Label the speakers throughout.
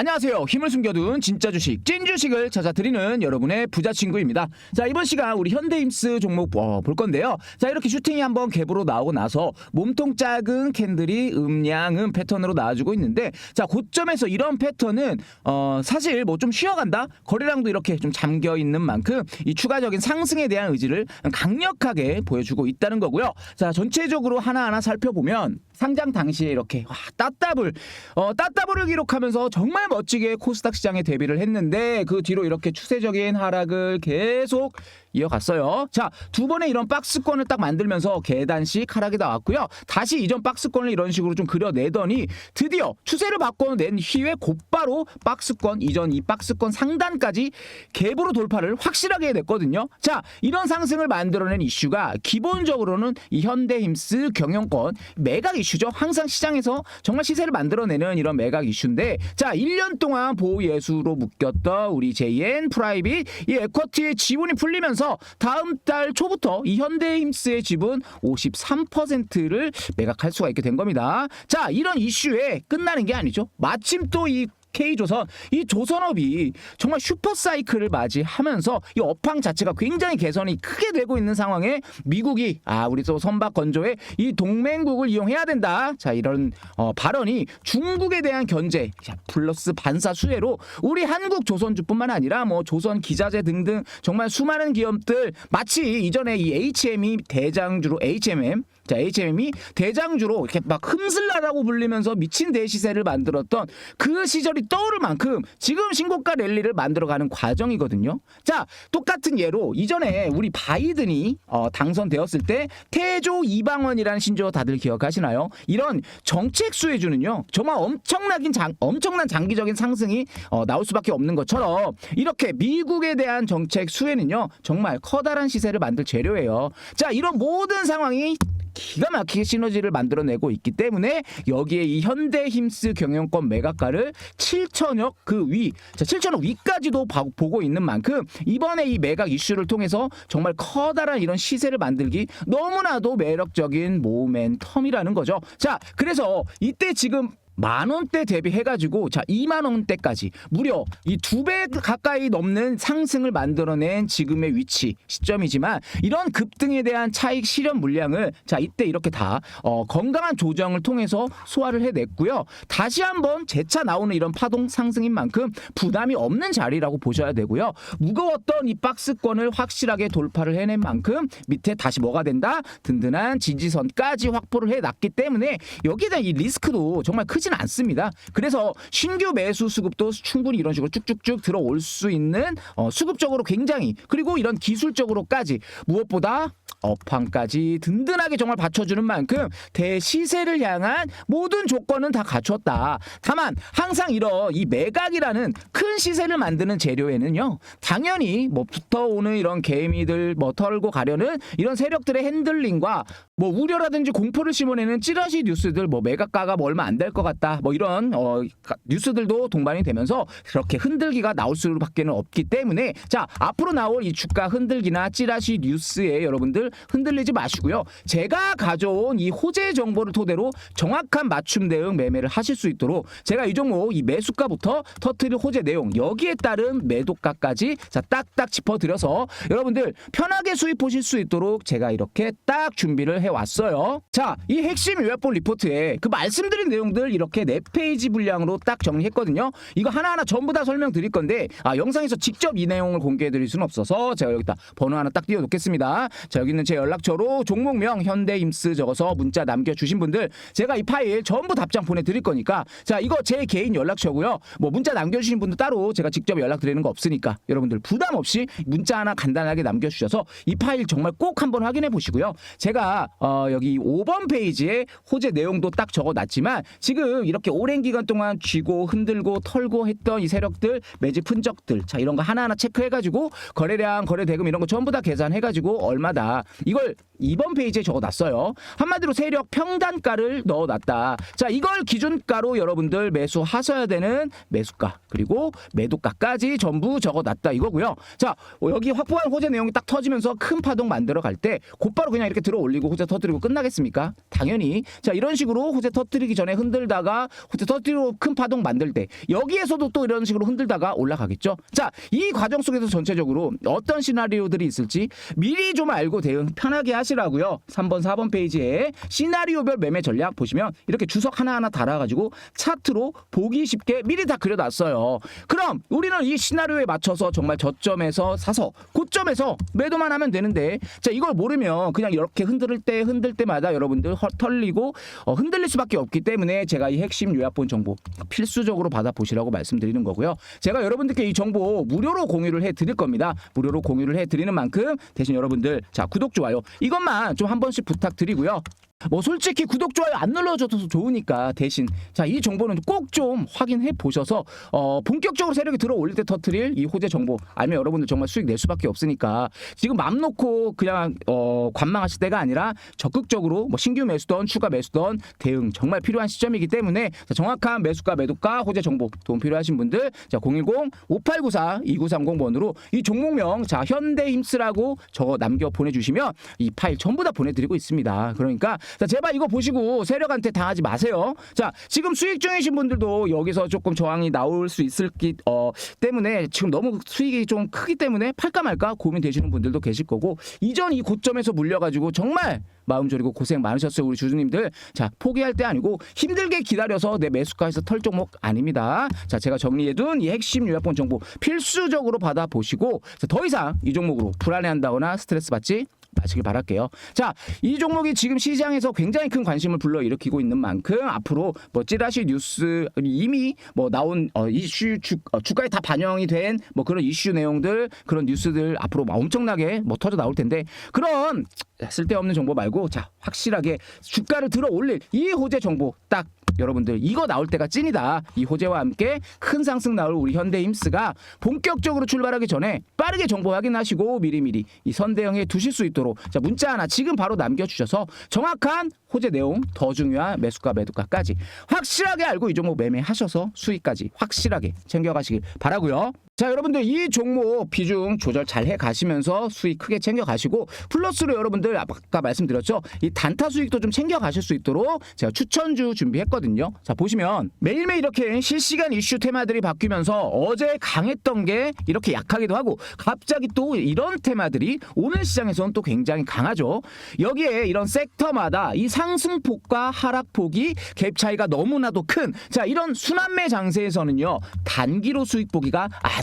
Speaker 1: 안녕하세요. 힘을 숨겨둔 진짜 주식, 찐 주식을 찾아드리는 여러분의 부자 친구입니다. 자, 이번 시간 우리 현대임스 종목 어, 볼 건데요. 자, 이렇게 슈팅이 한번 갭으로 나오고 나서 몸통 작은 캔들이 음양음 패턴으로 나와주고 있는데, 자, 고점에서 이런 패턴은 어, 사실 뭐 좀 쉬어간다? 거래량도 이렇게 좀 잠겨 있는 만큼 이 추가적인 상승에 대한 의지를 강력하게 보여주고 있다는 거고요. 자, 전체적으로 하나하나 살펴보면 상장 당시에 이렇게 와, 따따블 어, 따따블을 기록하면서 정말 멋지게 코스닥 시장에 데뷔를 했는데 그 뒤로 이렇게 추세적인 하락을 계속 이어갔어요. 자, 두 번의 이런 박스권을 딱 만들면서 계단식 하락이 나왔고요. 다시 이전 박스권을 이런 식으로 좀 그려내더니 드디어 추세를 바꿔낸 이후에 곧바로 박스권 이전 이 박스권 상단까지 갭으로 돌파를 확실하게 해냈거든요. 자, 이런 상승을 만들어낸 이슈가 기본적으로는 이 현대힘스 경영권 매각 이슈 죠. 항상 시장에서 정말 시세를 만들어내는 이런 매각 이슈인데 자, 1년 동안 보호 예수로 묶였던 우리 JN 프라이빗 이 에쿼티의 지분이 풀리면서 다음 달 초부터 이 현대힘스의 지분 53%를 매각할 수가 있게 된 겁니다. 자, 이런 이슈에 끝나는 게 아니죠. 마침 또 이 K조선. 이 조선업이 정말 슈퍼사이클을 맞이하면서 이 업황 자체가 굉장히 개선이 크게 되고 있는 상황에 미국이 아 우리 또 선박 건조에 이 동맹국을 이용해야 된다. 자 이런 어, 발언이 중국에 대한 견제 자, 플러스 반사 수혜로 우리 한국 조선주뿐만 아니라 뭐 조선 기자재 등등 정말 수많은 기업들 마치 이전에 이 H&M이 대장주로 H&M 자, H&M이 대장주로 이렇게 막 흠슬라라고 불리면서 미친 대시세를 만들었던 그 시절이 떠오를 만큼 지금 신고가 랠리를 만들어가는 과정이거든요. 자, 똑같은 예로 이전에 우리 바이든이 어, 당선되었을 때 태조 이방원이라는 신조어 다들 기억하시나요? 이런 정책 수혜주는요, 정말 엄청나긴 장, 엄청난 장기적인 상승이 어, 나올 수밖에 없는 것처럼 이렇게 미국에 대한 정책 수혜는요, 정말 커다란 시세를 만들 재료예요. 자, 이런 모든 상황이 기가 막히게 시너지를 만들어내고 있기 때문에 여기에 이 현대힘스 경영권 매각가를 7천억 그 위, 자 7천억 위까지도 봐- 보고 있는 만큼 이번에 이 매각 이슈를 통해서 정말 커다란 이런 시세를 만들기 너무나도 매력적인 모멘텀이라는 거죠. 자, 그래서 이때 지금 만 원대 대비해가지고 자 2만 원대까지 무려 이 두 배 가까이 넘는 상승을 만들어낸 지금의 위치 시점이지만 이런 급등에 대한 차익 실현 물량을 자 이때 이렇게 다 어, 건강한 조정을 통해서 소화를 해냈고요. 다시 한번 재차 나오는 이런 파동 상승인 만큼 부담이 없는 자리라고 보셔야 되고요. 무거웠던 이 박스권을 확실하게 돌파를 해낸 만큼 밑에 다시 뭐가 된다? 든든한 지지선까지 확보를 해놨기 때문에 여기에 대한 이 리스크도 정말 크진 않습니다. 그래서 신규 매수 수급도 충분히 이런 식으로 쭉쭉쭉 들어올 수 있는 어, 수급적으로 굉장히 그리고 이런 기술적으로까지 무엇보다 업황까지 든든하게 정말 받쳐주는 만큼 대시세를 향한 모든 조건은 다 갖췄다. 다만 항상 이런 이 매각이라는 큰 시세를 만드는 재료에는요 당연히 뭐 붙어오는 이런 개미들 뭐 털고 가려는 이런 세력들의 핸들링과 뭐 우려라든지 공포를 심어내는 찌라시 뉴스들 뭐 매각가가 뭐 얼마 안 될 것 같다 뭐 이런 어 가- 뉴스들도 동반이 되면서 그렇게 흔들기가 나올 수밖에는 없기 때문에 자 앞으로 나올 이 주가 흔들기나 찌라시 뉴스에 여러분들 흔들리지 마시고요 제가 가져온 이 호재 정보를 토대로 정확한 맞춤 대응 매매를 하실 수 있도록 제가 이 종목 이 매수가부터 터트릴 호재 내용 여기에 따른 매도가까지 자 딱딱 짚어드려서 여러분들 편하게 수입 보실 수 있도록 제가 이렇게 딱 준비를 해왔어요. 자, 이 핵심 요약본 리포트에 그 말씀드린 내용들 이렇게 네 페이지 분량으로 딱 정리했거든요. 이거 하나하나 전부 다 설명드릴 건데 아, 영상에서 직접 이 내용을 공개해드릴 수는 없어서 제가 여기다 번호 하나 딱 띄워놓겠습니다. 자, 여기 있는 제 연락처로 종목명 현대임스 적어서 문자 남겨주신 분들 제가 이 파일 전부 답장 보내드릴 거니까 자, 이거 제 개인 연락처고요. 뭐 문자 남겨주신 분도 따로 제가 직접 연락드리는 거 없으니까 여러분들 부담 없이 문자 하나 간단하게 남겨주셔서 이 파일 정말 꼭 한번 확인해 보시고요. 제가 어, 여기 5번 페이지에 호재 내용도 딱 적어놨지만 지금 이렇게 오랜 기간 동안 쥐고 흔들고 털고 했던 이 세력들 매집 흔적들. 자 이런 거 하나하나 체크해가지고 거래량 거래 대금 이런 거 전부 다 계산해가지고 얼마다. 이걸 2번 페이지에 적어놨어요. 한마디로 세력 평단가를 넣어놨다. 자, 이걸 기준가로 여러분들 매수하셔야 되는 매수가 그리고 매도가까지 전부 적어놨다 이거고요. 자, 어, 여기 확보한 호재 내용이 딱 터지면서 큰 파동 만들어 갈 때 곧바로 그냥 이렇게 들어 올리고 호재 터뜨리고 끝나겠습니까? 당연히. 자, 이런 식으로 호재 터뜨리기 전에 흔들다가 호재 터뜨리고 큰 파동 만들 때 여기에서도 또 이런 식으로 흔들다가 올라가겠죠. 자, 이 과정 속에서 전체적으로 어떤 시나리오들이 있을지 미리 좀 알고 대응 편하게 하시 라고요. 3번, 4번 페이지에 시나리오별 매매 전략 보시면 이렇게 주석 하나하나 달아가지고 차트로 보기 쉽게 미리 다 그려놨어요. 그럼 우리는 이 시나리오에 맞춰서 정말 저점에서 사서 고점에서 매도만 하면 되는데 자 이걸 모르면 그냥 이렇게 흔들 때 흔들 때마다 여러분들 헐- 털리고 어, 흔들릴 수밖에 없기 때문에 제가 이 핵심 요약본 정보 필수적으로 받아보시라고 말씀드리는 거고요. 제가 여러분들께 이 정보 무료로 공유를 해드릴 겁니다. 무료로 공유를 해드리는 만큼 대신 여러분들 자 구독 좋아요 이 것만 좀 한 번씩 부탁드리고요. 뭐 솔직히 구독 좋아요 안 눌러줘도 좋으니까 대신. 자 이 정보는 꼭 좀 확인해 보셔서 어 본격적으로 세력이 들어 올릴 때 터트릴 이 호재 정보. 알면 여러분들 정말 수익 낼 수밖에 없으니까. 지금 맘 놓고 그냥 어 관망하실 때가 아니라 적극적으로 뭐 신규 매수던 추가 매수던 대응 정말 필요한 시점이기 때문에 자, 정확한 매수가 매도가 호재 정보 도움 필요하신 분들 자 010-5894-2930번으로 이 종목명 자 현대힘스라고 적어 남겨 보내주시면 이 파일 전부 다 보내드리고 있습니다. 그러니까 자 제발 이거 보시고 세력한테 당하지 마세요. 자 지금 수익 중이신 분들도 여기서 조금 저항이 나올 수 있을 기 어, 때문에 지금 너무 수익이 좀 크기 때문에 팔까 말까 고민되시는 분들도 계실 거고 이전 이 고점에서 물려가지고 정말 마음 졸이고 고생 많으셨어요 우리 주주님들 자 포기할 때 아니고 힘들게 기다려서 내 매수가에서 털 종목 아닙니다 자 제가 정리해둔 이 핵심 요약본 정보 필수적으로 받아보시고 자, 더 이상 이 종목으로 불안해한다거나 스트레스 받지 마시길 바랄게요. 자, 이 종목이 지금 시장에서 굉장히 큰 관심을 불러일으키고 있는 만큼 앞으로 뭐 찌라시 뉴스 이미 뭐 나온 어, 이슈 주, 어, 주가에 다 반영이 된 뭐 그런 이슈 내용들 그런 뉴스들 앞으로 막 엄청나게 뭐 터져 나올 텐데 그런 쓸데없는 정보 말고 자 확실하게 주가를 들어 올릴 이 호재 정보 딱 여러분들 이거 나올 때가 찐이다. 이 호재와 함께 큰 상승 나올 우리 현대힘스가 본격적으로 출발하기 전에 빠르게 정보 확인하시고 미리미리 이 선대형에 두실 수 있도록 자 문자 하나 지금 바로 남겨주셔서 정확한 호재 내용 더 중요한 매수가 매도가까지 확실하게 알고 이 종목 매매하셔서 수익까지 확실하게 챙겨가시길 바라고요. 자 여러분들 이 종목 비중 조절 잘 해 가시면서 수익 크게 챙겨 가시고 플러스로 여러분들 아까 말씀드렸죠? 이 단타 수익도 좀 챙겨 가실 수 있도록 제가 추천주 준비했거든요. 자 보시면 매일매일 이렇게 실시간 이슈 테마들이 바뀌면서 어제 강했던 게 이렇게 약하기도 하고 갑자기 또 이런 테마들이 오늘 시장에서는 또 굉장히 강하죠. 여기에 이런 섹터마다 이 상승폭과 하락폭이 갭 차이가 너무나도 큰 자 이런 순환매 장세에서는요 단기로 수익 보기가 아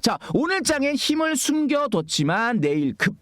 Speaker 1: 자, 오늘 장에 힘을 숨겨뒀지만 내일 급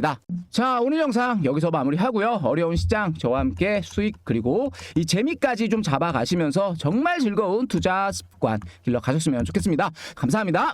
Speaker 1: 습니다. 자 오늘 영상 여기서 마무리하고요. 어려운 시장 저와 함께 수익 그리고 이 재미까지 좀 잡아가시면서 정말 즐거운 투자 습관 길러 가셨으면 좋겠습니다. 감사합니다.